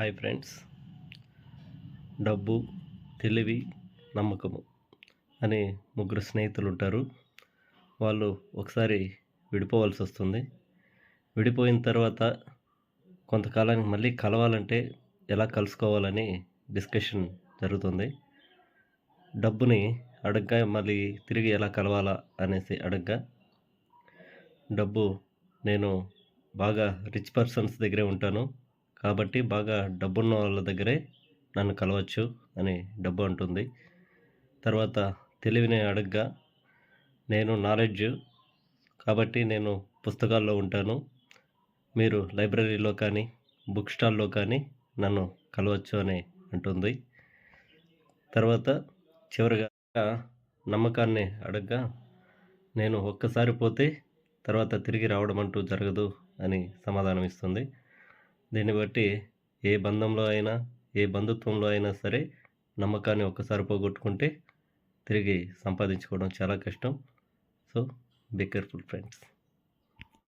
Hi friends. డబ్బు తెలివి నమ్మకము అనే ముగ్గురు స్నేహితులు ఉంటారు. వాళ్ళు ఒకసారి విడిపోవాల్సి వస్తుంది. విడిపోయిన తర్వాత కొంతకాలానికి మళ్ళీ కలవాలంటే ఎలా కలుసుకోవాలని డిస్కషన్ జరుగుతుంది. డబ్బుని అడగ్గా మళ్ళీ తిరిగి ఎలా కలవాలా అనేసి అడగ్గా. డబ్బు నేను బాగా రిచ్ పర్సన్స్ దగ్గరే ఉంటాను. కాబట్టి బాగా డబ్బున్న వాళ్ళ దగ్గరే నన్ను కలవచ్చు అని డబ్బు అంటుంది. తర్వాత తెలివిని అడగ్గా నేను నాలెడ్జ్ కాబట్టి నేను పుస్తకాల్లో ఉంటాను. మీరు లైబ్రరీలో కానీ బుక్ స్టాల్లో కానీ నన్ను కలవచ్చు అని అంటుంది. తర్వాత చివరిగా నమ్మకాన్ని అడగ్గా నేను ఒక్కసారి పోతే తర్వాత తిరిగి రావడం అంటూ జరగదు అని సమాధానం ఇస్తుంది దీన్ని బట్టి ఏ బంధంలో అయినా ఏ బంధుత్వంలో అయినా సరే నమ్మకాన్ని ఒక్కసారి పోగొట్టుకుంటే తిరిగి సంపాదించుకోవడం చాలా కష్టం. So be careful friends